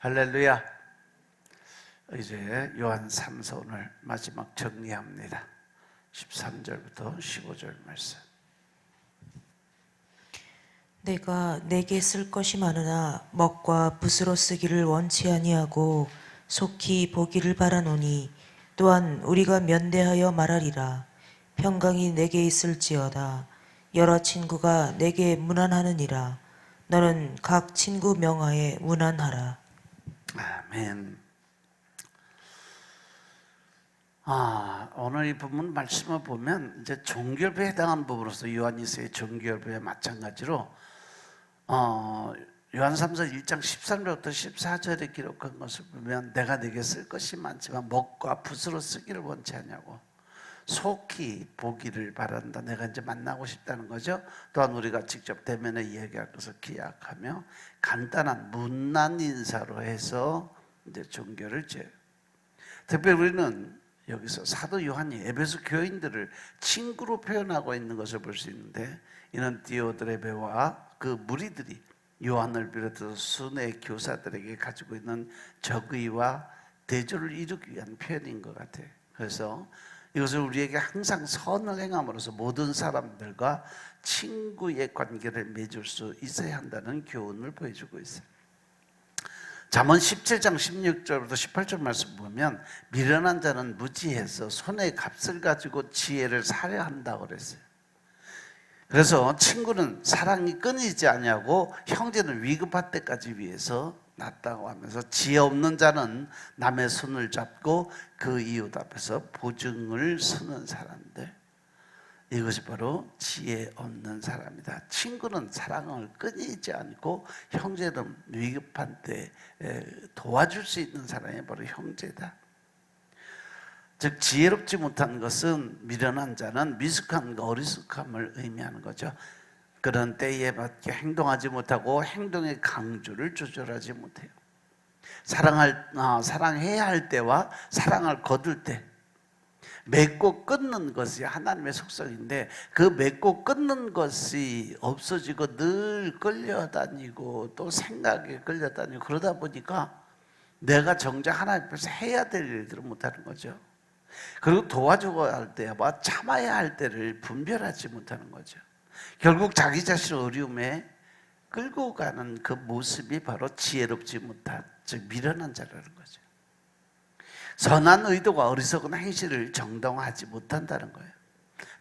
할렐루야. 이제 요한 3서 오늘 마지막 정리합니다. 13절부터 15절 말씀. 내가 내게 쓸 것이 많으나 먹과 붓으로 쓰기를 원치 아니하고 속히 보기를 바라노니 또한 우리가 면대하여 말하리라 평강이 내게 있을지어다 여러 친구가 내게 문안하느니라 너는 각 친구 명하에 문안하라 아멘. 아, 오늘 이 부분 말씀을 보면 이제 종결부에 해당하는 부분으로서 요한이서의 종결부에 마찬가지로 어, 요한 3서 1장 13절부터 14절에 기록한 것을 보면 내가 내게 쓸 것이 많지만 먹과 붓으로 쓰기를 원치 않냐고 속히 보기를 바란다. 내가 이제 만나고 싶다는 거죠. 또한 우리가 직접 대면에 이야기할 것을 기약하며 간단한 문난 인사로 해서 이제 종교를 제. 특별히 우리는 여기서 사도 요한이 에베소 교인들을 친구로 표현하고 있는 것을 볼 수 있는데 이는 디오드레베와 그 무리들이 요한을 비롯해서 순회 교사들에게 가지고 있는 적의와 대조를 이루기 위한 표현인 것 같아요. 그래서 이것을 우리에게 항상 선을 행함으로써 모든 사람들과 친구의 관계를 맺을 수 있어야 한다는 교훈을 보여주고 있어요. 잠언 17장 16절부터 18절 말씀 보면 미련한 자는 무지해서 손에 값을 가지고 지혜를 사려 한다고 그랬어요. 그래서 친구는 사랑이 끊이지 아니하고 형제는 위급할 때까지 위해서 낫다고 하면서 지혜 없는 자는 남의 손을 잡고 그 이웃 앞에서 보증을 서는 사람들 이것이 바로 지혜 없는 사람이다. 친구는 사랑을 끊이지 않고 형제는 위급한 때 도와줄 수 있는 사람이 바로 형제다. 즉 지혜롭지 못한 것은 미련한 자는 미숙함과 어리숙함을 의미하는 거죠. 그런 때에 맞게 행동하지 못하고 행동의 강조를 조절하지 못해요. 사랑할 아, 사랑해야 할 때와 사랑을 거둘 때 맺고 끊는 것이 하나님의 속성인데 그 맺고 끊는 것이 없어지고 늘 끌려다니고 또 생각에 끌려다니고 그러다 보니까 내가 정작 하나님 앞에서 해야 될 일들을 못하는 거죠. 그리고 도와줘야 할 때와 참아야 할 때를 분별하지 못하는 거죠. 결국 자기 자신을 어려움에 끌고 가는 그 모습이 바로 지혜롭지 못한, 즉 미련한 자라는 거죠. 선한 의도가 어리석은 행실을 정당화하지 못한다는 거예요.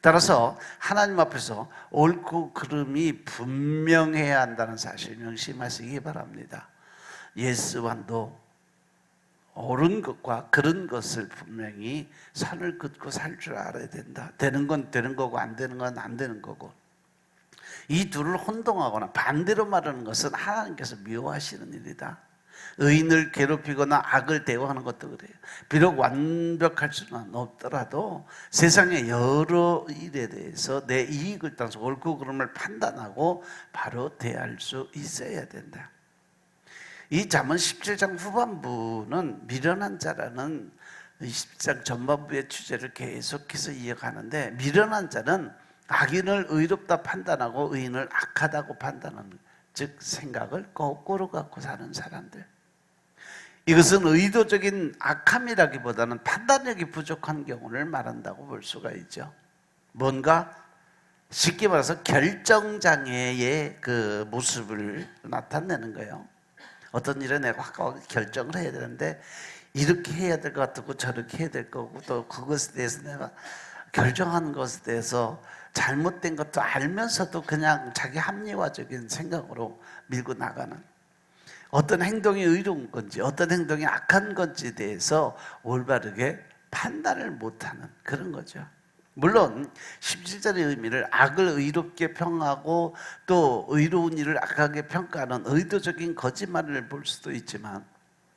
따라서 하나님 앞에서 옳고 그름이 분명해야 한다는 사실 명심하시기 바랍니다. 예스완도 옳은 것과 그런 것을 분명히 선을 긋고 살 줄 알아야 된다. 되는 건 되는 거고 안 되는 건 안 되는 거고. 이 둘을 혼동하거나 반대로 말하는 것은 하나님께서 미워하시는 일이다. 의인을 괴롭히거나 악을 대우하는 것도 그래요. 비록 완벽할 수는 없더라도 세상의 여러 일에 대해서 내 이익을 따서 옳고 그름을 판단하고 바로 대할 수 있어야 된다. 이 잠언 17장 후반부는 미련한 자라는 17장 전반부의 주제를 계속해서 이어가는데 미련한 자는 악인을 의롭다 판단하고 의인을 악하다고 판단하는 즉 생각을 거꾸로 갖고 사는 사람들. 이것은 의도적인 악함이라기보다는 판단력이 부족한 경우를 말한다고 볼 수가 있죠. 뭔가 쉽게 말해서 결정장애의 그 모습을 나타내는 거예요. 어떤 일에 내가 확 결정을 해야 되는데 이렇게 해야 될 것 같고 저렇게 해야 될 거고 또 그것에 대해서 내가 결정하는 것에 대해서 잘못된 것도 알면서도 그냥 자기 합리화적인 생각으로 밀고 나가는 어떤 행동이 의로운 건지 어떤 행동이 악한 건지에 대해서 올바르게 판단을 못하는 그런 거죠. 물론 17절의 의미를 악을 의롭게 평하고 또 의로운 일을 악하게 평가하는 의도적인 거짓말을 볼 수도 있지만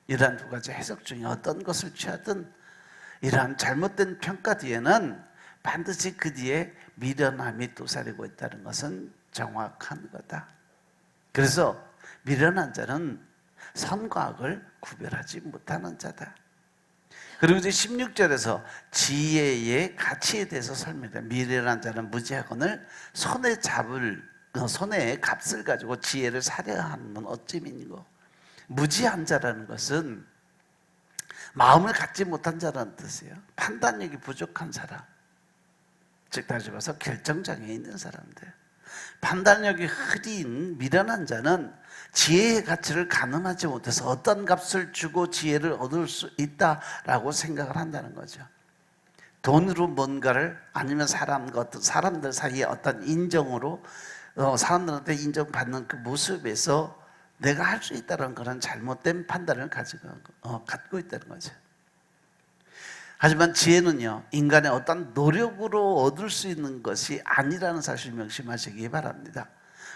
이러한 두 가지 해석 중에 어떤 것을 취하든 이러한 잘못된 평가 뒤에는 반드시 그 뒤에 미련함이 도사리고 있다는 것은 정확한 거다. 그래서 미련한 자는 선과 악을 구별하지 못하는 자다. 그리고 이제 16절에서 지혜의 가치에 대해서 설명해. 미련한 자는 무지하거늘 손에 잡을 어, 손에 값을 가지고 지혜를 사려 하는 어찌민고. 무지한 자라는 것은 마음을 갖지 못한 자라는 뜻이에요. 판단력이 부족한 사람. 즉 다시 말해서 결정장애 있는 사람들. 판단력이 흐린 미련한 자는 지혜의 가치를 가늠하지 못해서 어떤 값을 주고 지혜를 얻을 수 있다라고 생각을 한다는 거죠. 돈으로 뭔가를 아니면 사람과 어떤 사람들 사이에 어떤 인정으로 어, 사람들한테 인정받는 그 모습에서 내가 할 수 있다는 그런 잘못된 판단을 가지고 어, 갖고 있다는 거죠. 하지만 지혜는요 인간의 어떤 노력으로 얻을 수 있는 것이 아니라는 사실 명심하시기 바랍니다.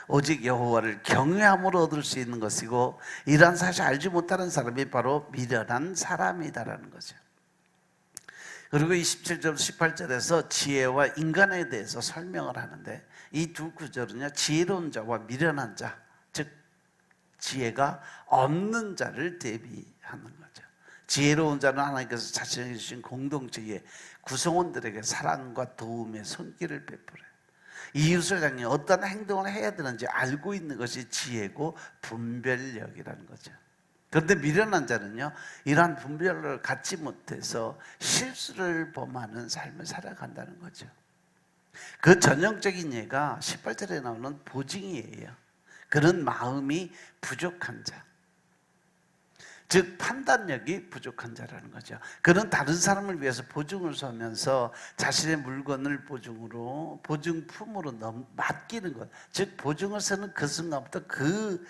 오직 여호와를 경외함으로 얻을 수 있는 것이고 이러한 사실 알지 못하는 사람이 바로 미련한 사람이다라는 거죠. 그리고 27절 18절에서 지혜와 인간에 대해서 설명을 하는데 이 두 구절은요 지혜로운 자와 미련한 자, 즉 지혜가 없는 자를 대비하는 거죠. 지혜로운 자는 하나님께서 자신이 주신 공동체의 구성원들에게 사랑과 도움의 손길을 베풀어요. 이웃을 향해 어떤 행동을 해야 되는지 알고 있는 것이 지혜고 분별력이라는 거죠. 그런데 미련한 자는요, 이러한 분별을 갖지 못해서 실수를 범하는 삶을 살아간다는 거죠. 그 전형적인 예가 18절에 나오는 보증이에요. 그런 마음이 부족한 자. 즉 판단력이 부족한 자라는 거죠. 그는 다른 사람을 위해서 보증을 서면서 자신의 물건을 보증으로 보증품으로 넘, 맡기는 것. 즉 보증을 서는 그 순간부터 그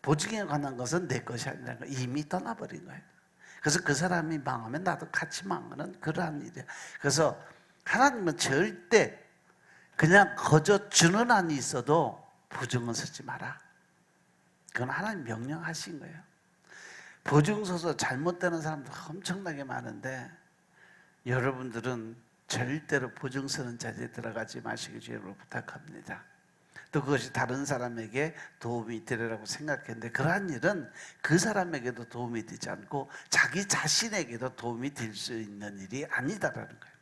보증에 관한 것은 내 것이 아니라 이미 떠나버린 거예요. 그래서 그 사람이 망하면 나도 같이 망하는 그러한 일이야. 그래서 하나님은 절대 그냥 거저 주는 한이 있어도 보증은 서지 마라. 그건 하나님 명령하신 거예요. 보증 서서 잘못되는 사람도 엄청나게 많은데 여러분들은 절대로 보증 서는 자리에 들어가지 마시기 주의로 부탁합니다. 또 그것이 다른 사람에게 도움이 되리라고 생각했는데 그러한 일은 그 사람에게도 도움이 되지 않고 자기 자신에게도 도움이 될 수 있는 일이 아니다라는 거예요.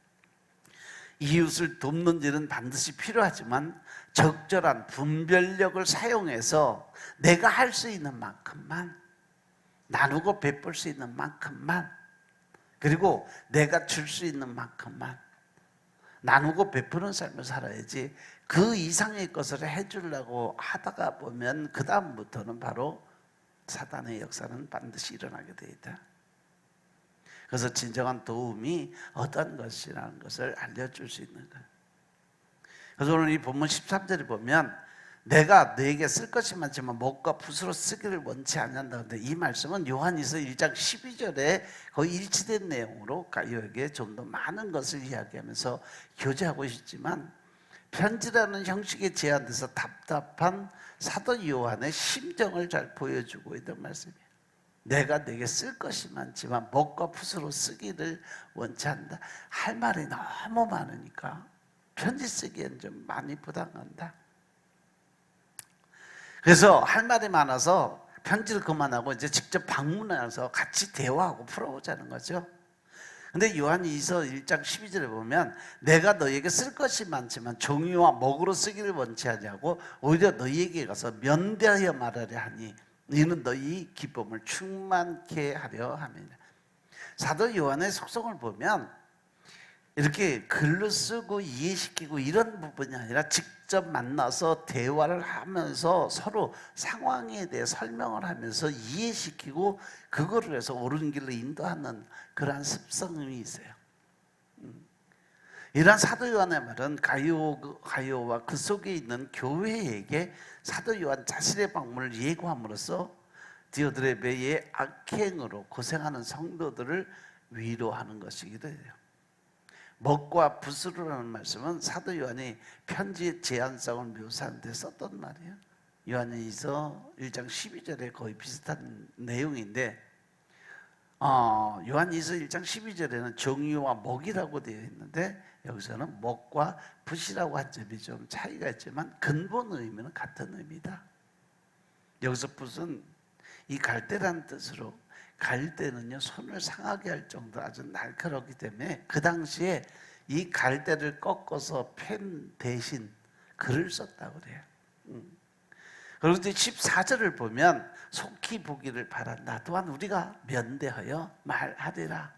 이웃을 돕는 일은 반드시 필요하지만 적절한 분별력을 사용해서 내가 할 수 있는 만큼만 나누고 베풀 수 있는 만큼만 그리고 내가 줄 수 있는 만큼만 나누고 베푸는 삶을 살아야지 그 이상의 것을 해주려고 하다가 보면 그 다음부터는 바로 사단의 역사는 반드시 일어나게 되어 있다. 그래서 진정한 도움이 어떤 것이라는 것을 알려줄 수 있는 거예요. 그래서 오늘 이 본문 13절에 보면 내가 너에게 쓸 것이 많지만 먹과 붓으로 쓰기를 원치 않는다는데 이 말씀은 요한이서 1장 12절에 거의 일치된 내용으로 가요에게 좀 더 많은 것을 이야기하면서 교제하고 있지만 편지라는 형식에 제한돼서 답답한 사도 요한의 심정을 잘 보여주고 있는 말씀이에요. 내가 내게 쓸 것이 많지만 먹과 붓으로 쓰기를 원치 않는다. 할 말이 너무 많으니까 편지 쓰기엔 좀 많이 부담간다. 그래서 할 말이 많아서 편지를 그만하고 이제 직접 방문해서 같이 대화하고 풀어보자는 거죠. 근데 요한이 이서 1장 12절에 보면 내가 너에게 쓸 것이 많지만 종이와 먹으로 쓰기를 원치 하냐고 오히려 너희에게 가서 면대하여 말하려 하니 이는 너희 기쁨을 충만케 하려 함이라. 사도 요한의 속성을 보면 이렇게 글로 쓰고 이해시키고 이런 부분이 아니라 직접 만나서 대화를 하면서 서로 상황에 대해 설명을 하면서 이해시키고 그거를 해서 옳은 길로 인도하는 그러한 습성이 있어요. 음. 이러한 사도 요한의 말은 가요, 가요와 그 속에 있는 교회에게 사도 요한 자신의 방문을 예고함으로써 디오드레베의 악행으로 고생하는 성도들을 위로하는 것이기도 해요. 먹과 붓으로라는 말씀은 사도 요한이 편지의 제한성을 묘사하는 데 썼던 말이에요. 요한이서 1장 12절에 거의 비슷한 내용인데 어, 요한이서 1장 12절에는 정의와 먹이라고 되어 있는데 여기서는 먹과 붓이라고 한 점이 좀 차이가 있지만 근본 의미는 같은 의미다. 여기서 붓은 이 갈대라는 뜻으로 갈대는요 손을 상하게 할 정도 아주 날카롭기 때문에 그 당시에 이 갈대를 꺾어서 펜 대신 글을 썼다고 그래요. 음. 이제 14절을 보면 속히 보기를 바란다. 또한 우리가 면대하여 말하리라.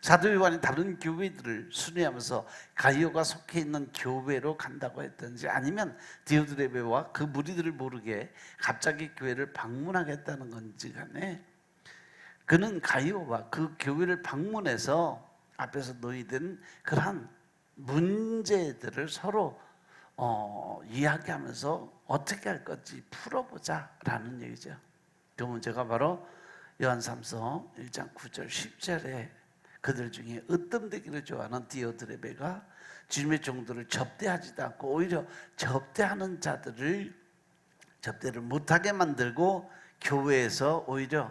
사도 요한이 다른 교회들을 순회하면서 가이오가 속해 있는 교회로 간다고 했든지 아니면 디오드레베와 그 무리들을 모르게 갑자기 교회를 방문하겠다는 건지 간에 그는 가이오와 그 교회를 방문해서 앞에서 너희들은 그러한 문제들을 서로 어, 이야기하면서 어떻게 할 건지 풀어보자라는 얘기죠. 그 문제가 바로 요한삼서 1장 9절 10절에 그들 중에 으뜸되기를 좋아하는 디오드레베가 주님의 종들을 접대하지도 않고 오히려 접대하는 자들을 접대를 못하게 만들고 교회에서 오히려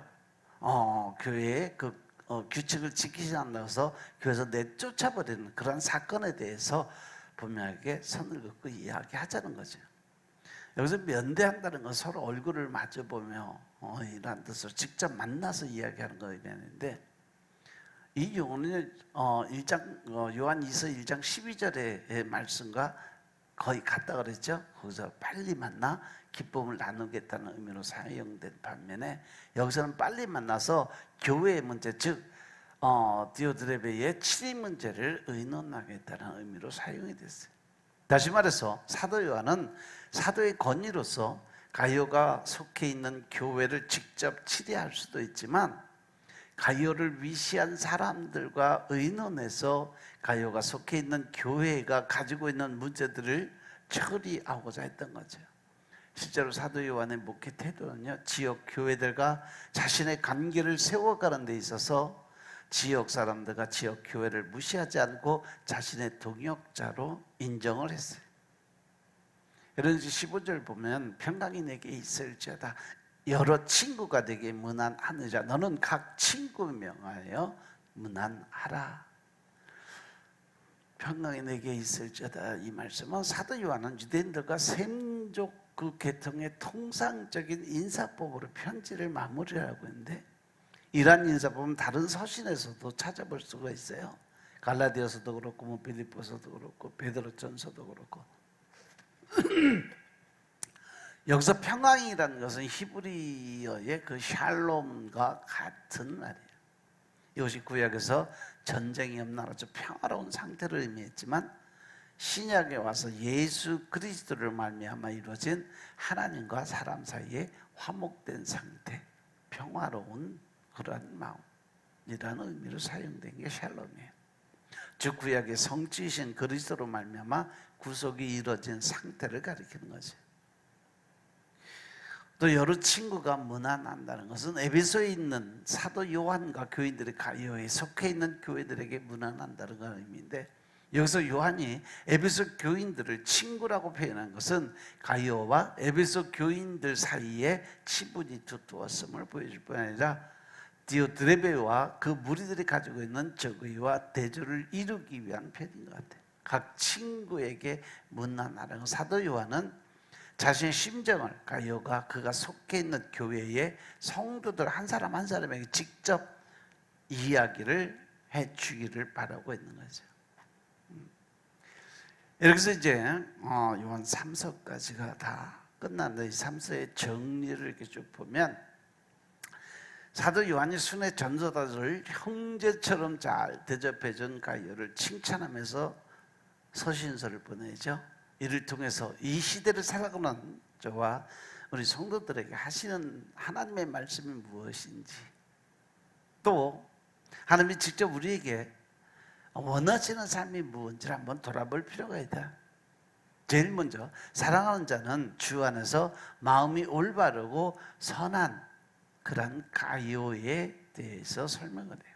어, 교회의 그 어, 규칙을 지키지 않아서 교회에서 내쫓아버리는 그런 사건에 대해서 분명하게 선을 긋고 이야기하자는 거죠. 여기서 면대한다는 건 서로 얼굴을 마주보며 어, 이란 뜻으로 직접 만나서 이야기하는 거에 되는데 이 용어는 어, 1장 어, 요한 2서 1장 12절의 말씀과 거의 같다 그랬죠. 거기서 빨리 만나 기쁨을 나누겠다는 의미로 사용된 반면에 여기서는 빨리 만나서 교회의 문제 즉 어, 디오드레베의 치리 문제를 의논하겠다는 의미로 사용이 됐어요. 다시 말해서 사도 요한은 사도의 권위로서 가이오가 속해 있는 교회를 직접 치리할 수도 있지만 가이오를 위시한 사람들과 의논해서 가이오가 속해 있는 교회가 가지고 있는 문제들을 처리하고자 했던 거죠. 실제로 사도 요한의 목회 태도는요, 지역 교회들과 자신의 관계를 세워가는 데 있어서 지역 사람들과 지역 교회를 무시하지 않고 자신의 동역자로 인정을 했어요. 이런 15절 보면 평강이 내게 있을지어다. 여러 친구가 되게 문안하느자 너는 각 친구 명하여 문안하라. 평강이 내게 있을지어다. 이 말씀은 사도 요한은 유대인들과 샘족 그 계통의 통상적인 인사법으로 편지를 마무리하고 있는데 이러한 인사법은 다른 서신에서도 찾아볼 수가 있어요. 갈라디아서도 그렇고 뭐 빌립보서도 그렇고 베드로전서도 그렇고 여기서 평강이라는 것은 히브리어의 그 샬롬과 같은 말이에요. 이것이 구약에서 전쟁이 없는 아주 평화로운 상태를 의미했지만 신약에 와서 예수 그리스도를 말미암아 이루어진 하나님과 사람 사이에 화목된 상태, 평화로운 그러한 마음이라는 의미로 사용된 게 샬롬이에요. 즉 구약의 성취이신 그리스도로 말미암아 구속이 이루어진 상태를 가리키는 거죠. 또 여러 친구가 문안한다는 것은 에베소에 있는 사도 요한과 교인들의 가요에 속해 있는 교회들에게 문안한다는 의미인데 여기서 요한이 에베소 교인들을 친구라고 표현한 것은 가이오와 에베소 교인들 사이에 치분이 두터웠음을 보여줄 뿐 아니라 디오드레베와 그 무리들이 가지고 있는 적의와 대조를 이루기 위한 표현인 것 같아요. 각 친구에게 문안하라는 사도 요한은 자신의 심정을 가요가 그가 속해 있는 교회의 성도들 한 사람 한 사람에게 직접 이야기를 해주기를 바라고 있는 거죠. 음. 이렇게 해서 이제 어, 요한 3서까지가 다 끝났는데 이 3서의 정리를 이렇게 쭉 보면 사도 요한이 순회 전도자들을 형제처럼 잘 대접해준 가요를 칭찬하면서 서신서를 보내죠. 이를 통해서 이 시대를 살아가는 저와 우리 성도들에게 하시는 하나님의 말씀이 무엇인지 또 하나님이 직접 우리에게 원하시는 삶이 무엇인지를 한번 돌아볼 필요가 있다. 제일 먼저 사랑하는 자는 주 안에서 마음이 올바르고 선한 그런 가요에 대해서 설명을 해요.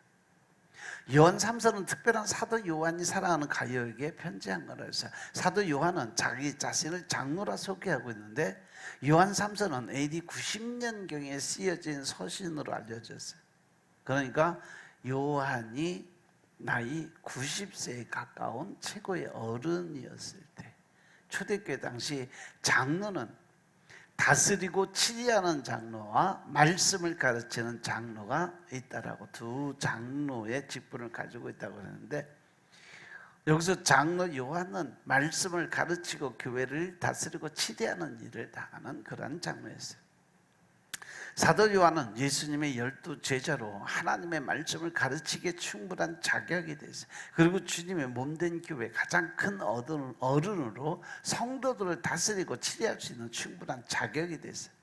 요한 3서는 특별한 사도 요한이 사랑하는 가요에게 편지한 거라 해서 사도 요한은 자기 자신을 장로라 소개하고 있는데 요한 3서는 AD 90년경에 쓰여진 서신으로 알려졌어요. 그러니까 요한이 나이 90세에 가까운 최고의 어른이었을 때 초대교회 당시 장로는 다스리고 치리하는 장로와 말씀을 가르치는 장로가 있다라고 두 장로의 직분을 가지고 있다고 하는데 여기서 장로 요한은 말씀을 가르치고 교회를 다스리고 치대하는 일을 당하는 그러한 장로였어요. 사도 요한은 예수님의 열두 제자로 하나님의 말씀을 가르치기에 충분한 자격이 됐어요. 그리고 주님의 몸된 교회 가장 큰 어른- 어른으로 성도들을 다스리고 치료할 수 있는 충분한 자격이 됐어요.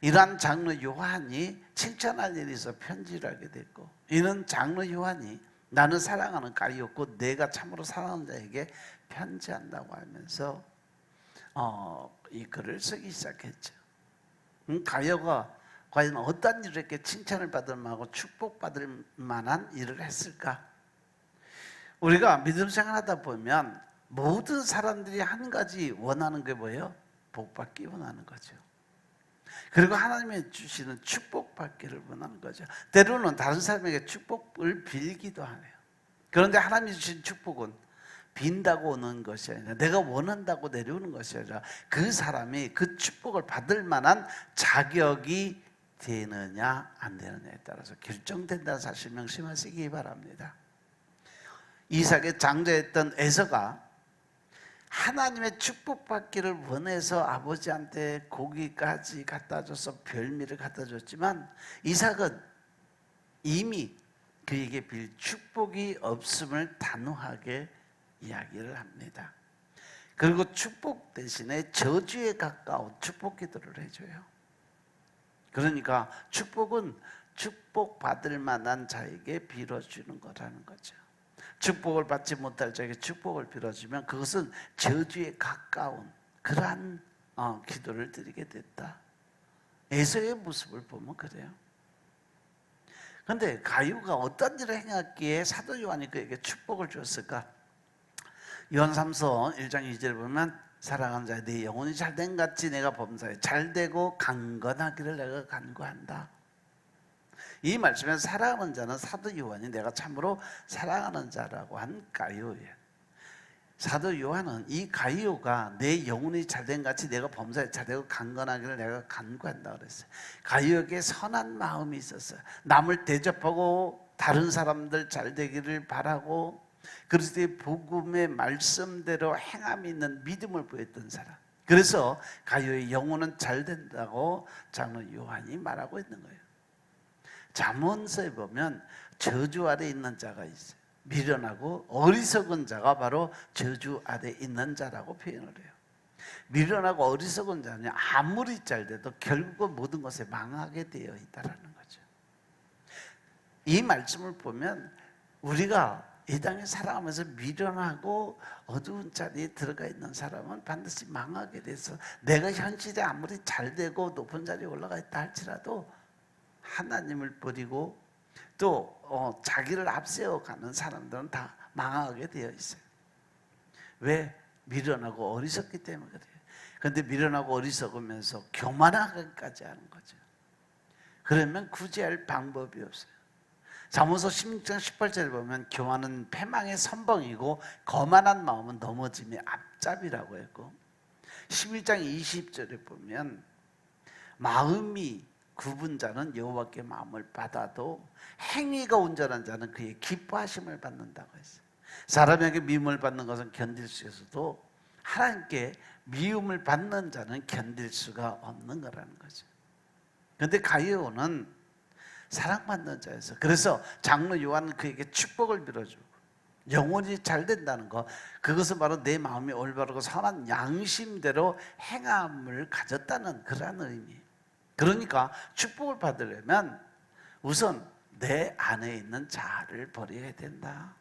이러한 장로 요한이 칭찬할 일이 있어 편지를 하게 됐고 이는 장로 요한이 나는 사랑하는 가이였고 내가 참으로 사랑하는 자에게 편지한다고 하면서 어, 이 글을 쓰기 시작했죠. 음, 가요가 과연 어떤 이렇게 칭찬을 받을 만하고 축복받을 만한 일을 했을까? 우리가 믿음 생활하다 보면 모든 사람들이 한 가지 원하는 게 뭐예요? 복받기 원하는 거죠. 그리고 하나님이 주시는 축복받기를 원하는 거죠. 때로는 다른 사람에게 축복을 빌기도 하네요. 그런데 하나님이 주신 축복은 빈다고 오는 것이 아니라 내가 원한다고 내려오는 것이 아니라 그 사람이 그 축복을 받을 만한 자격이 되느냐 안 되느냐에 따라서 결정된다는 사실 명심하시기 바랍니다. 이삭의 장자였던 에서가 하나님의 축복받기를 원해서 아버지한테 고기까지 갖다 줘서 별미를 갖다 줬지만 이삭은 이미 그에게 빌 축복이 없음을 단호하게 이야기를 합니다. 그리고 축복 대신에 저주에 가까운 축복 기도를 해줘요. 그러니까 축복은 축복받을 만한 자에게 빌어주는 거라는 거죠. 축복을 받지 못할 자에게 축복을 빌어주면 그것은 저주에 가까운 그러한 어, 기도를 드리게 됐다. 에서의 모습을 보면 그래요. 근데 가유가 어떤 일을 행했기에 사도 요한이 그에게 축복을? 요한 3서 1장 2절 보면 사랑하는 자의 내 영혼이 잘된 같이 내가 범사에 잘되고 강건하기를 내가 간구한다. 이 말씀에 사랑하는 자는 사도 요한이 내가 참으로 사랑하는 자라고 한 가요예요. 사도 요한은 이 가이오가 내 영혼이 잘된 같이 내가 범사에 잘되고 강건하기를 내가 간구한다 그랬어요. 가이오에게 선한 마음이 있었어요. 남을 대접하고 다른 사람들 잘 되기를 바라고 그리스도의 복음의 말씀대로 행함이 있는 믿음을 보였던 사람. 그래서 가이오의 영혼은 잘 된다고 장로 요한이 말하고 있는 거예요. 잠언서에 보면 저주 아래 있는 자가 있어요. 미련하고 어리석은 자가 바로 저주 아래 있는 자라고 표현을 해요. 미련하고 어리석은 자는 아무리 잘 돼도 결국은 모든 것에 망하게 되어 있다라는 거죠. 이 말씀을 보면 우리가 이 땅에 살아가면서 미련하고 어두운 자리에 들어가 있는 사람은 반드시 망하게 돼서 내가 현실에 아무리 잘 되고 높은 자리에 올라가 있다 할지라도 하나님을 버리고 또 어, 자기를 앞세워 가는 사람들은 다 망하게 되어 있어요. 왜? 미련하고 어리석기 때문에 그래요. 그런데 미련하고 어리석으면서 교만하기까지 하는 거죠. 그러면 구제할 방법이 없어요. 잠언서 16장 18절에 보면 교만은 패망의 선봉이고 거만한 마음은 넘어짐의 앞잡이라고 했고 11장 20절에 보면 마음이 굽은 자는 여호와께 마음을 받아도 행위가 온전한 자는 그의 기뻐하심을 받는다고 했어요. 사람에게 미움을 받는 것은 견딜 수 있어도 하나님께 미움을 받는 자는 견딜 수가 없는 거라는 거죠. 그런데 가이오는 사랑받는 자였어. 그래서 장로 요한은 그에게 축복을 빌어주고 영혼이 잘 된다는 거 그것은 바로 내 마음이 올바르고 선한 양심대로 행함을 가졌다는 그러한 의미. 그러니까 축복을 받으려면 우선 내 안에 있는 자아를 버려야 된다.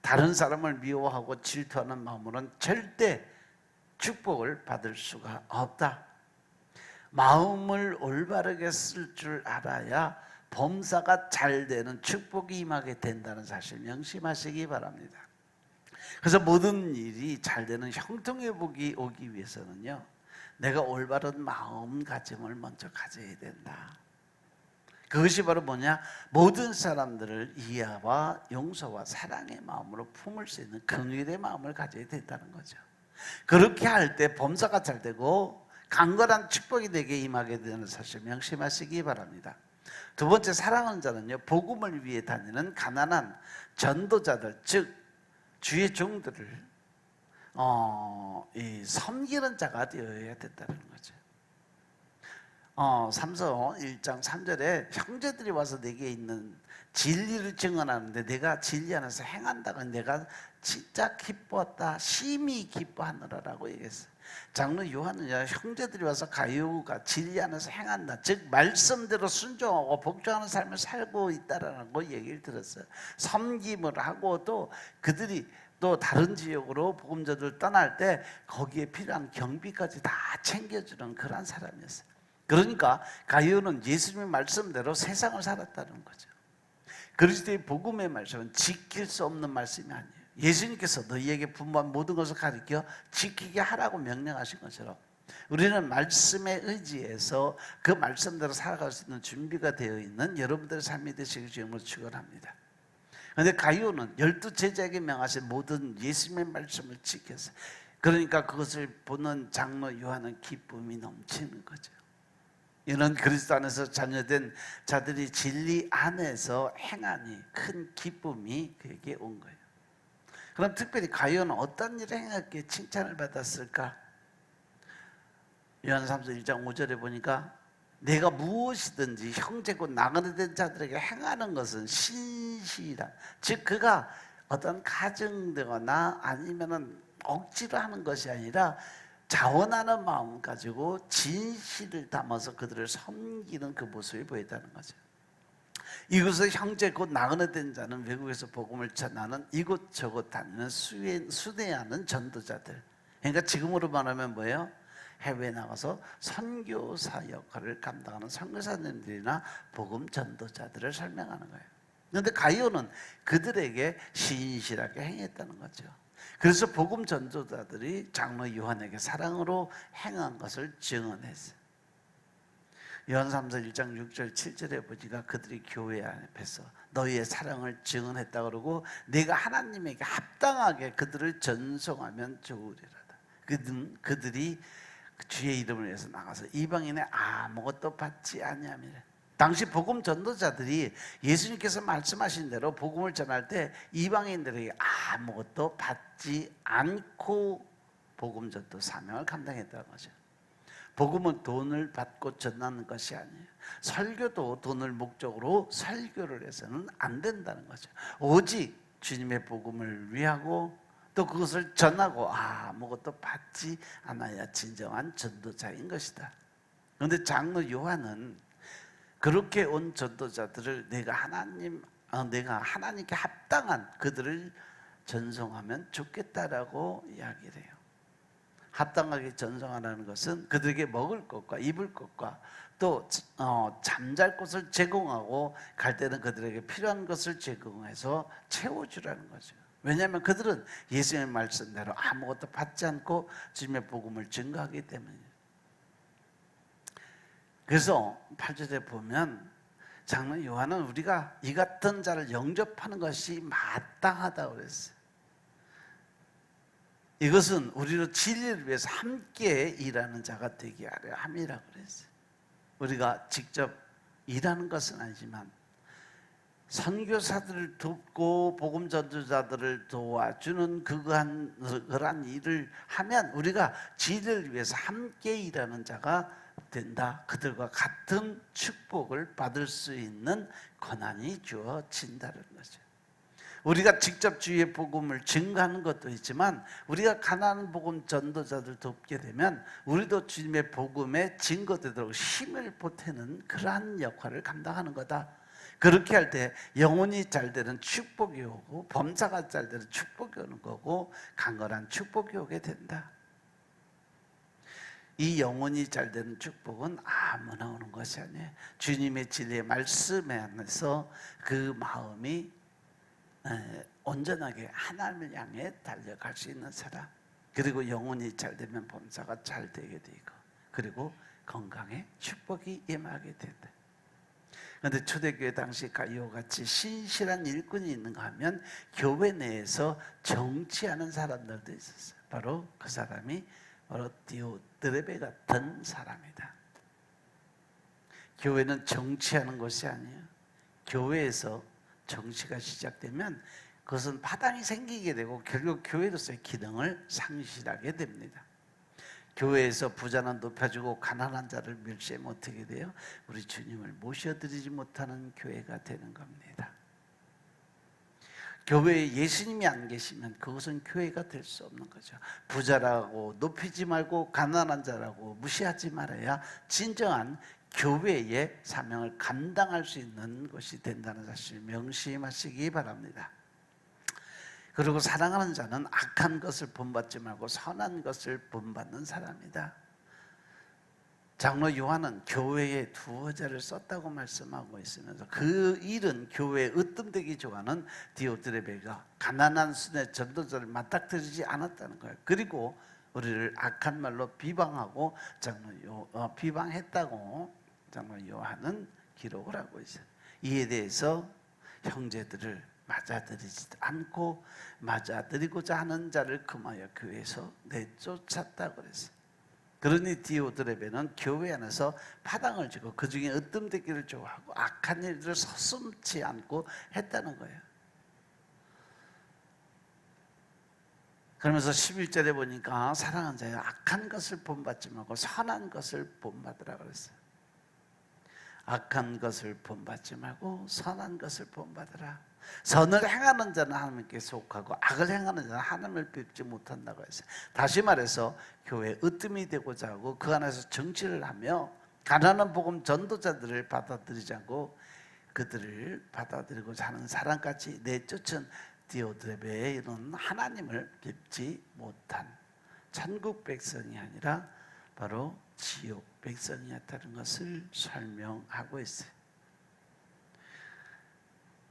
다른 사람을 미워하고 질투하는 마음으로는 절대 축복을 받을 수가 없다. 마음을 올바르게 쓸 줄 알아야 범사가 잘 되는 축복이 임하게 된다는 사실 명심하시기 바랍니다. 그래서 모든 일이 잘 되는 형통회복이 오기 위해서는요, 내가 올바른 마음가짐을 먼저 가져야 된다. 그것이 바로 뭐냐? 모든 사람들을 이해와 용서와 사랑의 마음으로 품을 수 있는 긍휼의 마음을 가져야 된다는 거죠. 그렇게 할 때 범사가 잘 되고 강건한 축복이 내게 임하게 되는 사실 명심하시기 바랍니다. 두 번째 사랑하는 자는요 복음을 위해 다니는 가난한 전도자들 즉 주의 종들을 어, 이 섬기는 자가 되어야 된다는 거죠. 어, 삼서 1장 3절에 형제들이 와서 내게 있는 진리를 증언하는데 내가 진리 안에서 행한다고 내가 진짜 기뻤다 심히 기뻐하느라라고 얘기했어요. 장로 요한은 형제들이 와서 가요가 진리 안에서 행한다. 즉 말씀대로 순종하고 복종하는 삶을 살고 있다라는 거 얘기를 들었어요. 섬김을 하고 또 그들이 또 다른 지역으로 복음자들 떠날 때 거기에 필요한 경비까지 다 챙겨주는 그런 사람이었어요. 그러니까 가이오는 예수님의 말씀대로 세상을 살았다는 거죠. 그리스도의 복음의 말씀은 지킬 수 없는 말씀이 아니에요. 예수님께서 너희에게 분부한 모든 것을 가리켜 지키게 하라고 명령하신 것처럼 우리는 말씀에 의지해서 그 말씀대로 살아갈 수 있는 준비가 되어 있는 여러분들의 삶이 되시길 주님으로 축원합니다. 그런데 가이오는 열두 제자에게 명하신 모든 예수님의 말씀을 지켰어요. 그러니까 그것을 보는 장로 요한은 기쁨이 넘치는 거죠. 이는 그리스도 안에서 자녀된 자들이 진리 안에서 행하니 큰 기쁨이 그에게 온 거예요. 그럼 특별히 가요는 어떤 일을 행했기에 칭찬을 받았을까? 요한 3서 1장 5절에 보니까 내가 무엇이든지 형제고 나그네 된 자들에게 행하는 것은 신실이다. 즉 그가 어떤 가정되거나 아니면은 억지로 하는 것이 아니라 자원하는 마음 가지고 진실을 담아서 그들을 섬기는 그 모습이 보였다는 거죠. 이곳의 형제 곧 나그네 된 자는 외국에서 복음을 전하는 이곳저곳 다니는 수행, 수대하는 전도자들. 그러니까 지금으로 말하면 뭐예요? 해외에 나가서 선교사 역할을 감당하는 선교사님들이나 복음 전도자들을 설명하는 거예요. 그런데 가이오는 그들에게 신실하게 행했다는 거죠. 그래서 복음 전도자들이 장로 요한에게 사랑으로 행한 것을 증언했어요. 3서 1장 6절 7절에 보니까 그들이 교회 앞에서 너희의 사랑을 증언했다 그러고 내가 하나님에게 합당하게 그들을 전송하면 좋으리라다. 그들, 그들이 주의 이름을 위해서 나가서 이방인의 아무것도 받지 아니함이라. 당시 복음 전도자들이 예수님께서 말씀하신 대로 복음을 전할 때 이방인들에게 아무것도 받지 않고 복음 전도 사명을 감당했다는 거죠. 복음은 돈을 받고 전하는 것이 아니에요. 설교도 돈을 목적으로 설교를 해서는 안 된다는 거죠. 오직 주님의 복음을 위하고 또 그것을 전하고 아 무것도 받지 않아야 진정한 전도자인 것이다. 그런데 장로 요한은 그렇게 온 전도자들을 내가 하나님, 어, 내가 하나님께 합당한 그들을 전송하면 좋겠다라고 이야기를 해요. 합당하게 전송하라는 것은 그들에게 먹을 것과 입을 것과 또 어, 잠잘 곳을 제공하고 갈 때는 그들에게 필요한 것을 제공해서 채워주라는 거죠. 왜냐하면 그들은 예수님의 말씀대로 아무것도 받지 않고 주님의 복음을 증거하기 때문이에요. 그래서 8절에 보면 장로 요한은 우리가 이 같은 자를 영접하는 것이 마땅하다고 그랬어요. 이것은 우리로 진리를 위해서 함께 일하는 자가 되게 하려 함이라고 그랬어요. 우리가 직접 일하는 것은 아니지만 선교사들을 돕고 복음 전도자들을 도와주는 그러한, 그러한 일을 하면 우리가 진리를 위해서 함께 일하는 자가 된다. 그들과 같은 축복을 받을 수 있는 권한이 주어진다는 거죠. 우리가 직접 주의 복음을 증거하는 것도 있지만 우리가 가난한 복음 전도자들 돕게 되면 우리도 주님의 복음에 증거되도록 힘을 보태는 그러한 역할을 감당하는 거다. 그렇게 할 때 영혼이 잘 되는 축복이 오고 범사가 잘 되는 축복이 오는 거고 강건한 축복이 오게 된다. 이 영혼이 잘 되는 축복은 아무나 오는 것이 아니에요. 주님의 진리의 말씀에 안에서 그 마음이 에, 온전하게 하나님을 향해 달려갈 수 있는 사람. 그리고 영혼이 잘 되면 범사가 잘 되게 되고 그리고 건강에 축복이 임하게 된다. 그런데 초대교회 당시 가이오 같이 신실한 일꾼이 있는가 하면 교회 내에서 정치하는 사람들도 있었어요. 바로 그 사람이 바로 디오드레베 같은 사람이다. 교회는 정치하는 것이 아니에요. 교회에서 정치가 시작되면 그것은 파당이 생기게 되고 결국 교회로서의 기능을 상실하게 됩니다. 교회에서 부자는 높여주고 가난한 자를 멸시하면 어떻게 돼요? 우리 주님을 모셔드리지 못하는 교회가 되는 겁니다. 교회에 예수님이 안 계시면 그것은 교회가 될 수 없는 거죠. 부자라고 높이지 말고 가난한 자라고 무시하지 말아야 진정한 교회의 사명을 감당할 수 있는 것이 된다는 사실 명심하시기 바랍니다. 그리고 사랑하는 자는 악한 것을 본받지 말고 선한 것을 본받는 사람이다. 장로 요한은 교회에 두어 자를 썼다고 말씀하고 있으면서 그 일은 교회에 으뜸되기 좋아하는 디오드레베가 가난한 순의 전도자를 맞닥뜨리지 않았다는 거예요. 그리고 우리를 악한 말로 비방하고 장로 요 어, 비방했다고 장로 요한은 기록을 하고 있어요. 이에 대해서 형제들을 맞아들이지 않고 맞아들이고자 하는 자를 금하여 교회에서 내쫓았다고 그랬어요. 그러니 디오드레베는 교회 안에서 파당을 지고 그 중에 으뜸되기를 좋아하고 악한 일들을 서슴지 않고 했다는 거예요. 그러면서 11절에 보니까 사랑하는 자여 악한 것을 본받지 말고 선한 것을 본받으라 그랬어요. 악한 것을 본받지 말고 선한 것을 본받으라. 선을 행하는 자는 하나님께 속하고 악을 행하는 자는 하나님을 뵙지 못한다고 했어요. 다시 말해서 교회 으뜸이 되고자 하고 그 안에서 정치를 하며 가난한 복음 전도자들을 받아들이지 않고 그들을 받아들이고자 하는 사람같이 내쫓은 디오드레베의 이런 하나님을 뵙지 못한 천국 백성이 아니라 바로 지옥 백성이었다는 것을 설명하고 있어요.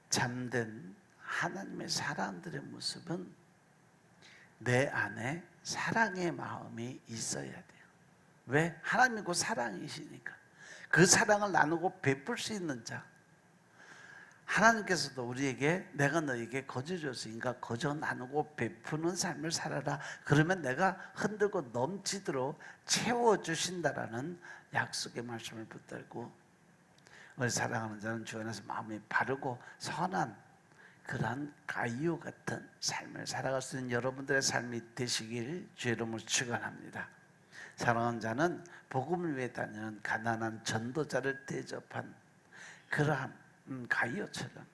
참된 하나님의 사람들의 모습은 내 안에 사랑의 마음이 있어야 돼요. 왜? 하나님이고 사랑이시니까. 그 사랑을 나누고 베풀 수 있는 자. 하나님께서도 우리에게 내가 너에게 거저 줬으니까 거저 나누고 베푸는 삶을 살아라. 그러면 내가 흔들고 넘치도록 채워 주신다라는 약속의 말씀을 붙들고 우리 사랑하는 자는 주 안에서 마음이 바르고 선한 그러한 가이오 같은 삶을 살아갈 수 있는 여러분들의 삶이 되시길 주 이름으로 축원합니다. 사랑하는 자는 복음을 위해 다니는 가난한 전도자를 대접한 그러한 음, 가이오처럼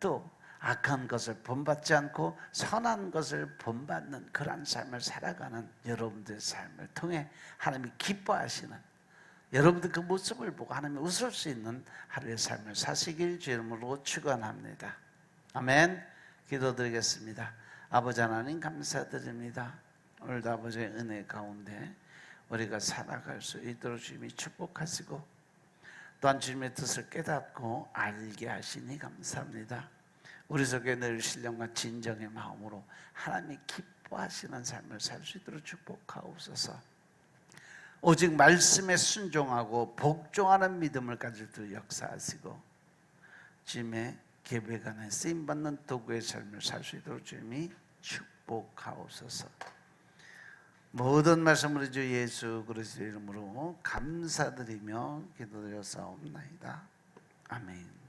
또 악한 것을 본받지 않고 선한 것을 본받는 그러한 삶을 살아가는 여러분들의 삶을 통해 하나님이 기뻐하시는 여러분들 그 모습을 보고 하나님이 웃을 수 있는 하루의 삶을 사시길 주 이름으로 축원합니다. 아멘. 기도드리겠습니다. 아버지 하나님 감사드립니다. 오늘도 아버지의 은혜 가운데 우리가 살아갈 수 있도록 주님이 축복하시고 또한 주님의 뜻을 깨닫고 알게 하시니 감사합니다. 우리 속에 늘 신령과 진정의 마음으로 하나님이 기뻐하시는 삶을 살 수 있도록 축복하옵소서. 오직 말씀에 순종하고 복종하는 믿음을 가질 수 역사하시고 주님의 계획 안에 쓰임 받는 도구의 삶을 살 수 있도록 주님이 축복하옵소서. 모든 말씀으로 주 예수 그리스도 이름으로 감사드리며 기도드렸사옵나이다. 아멘.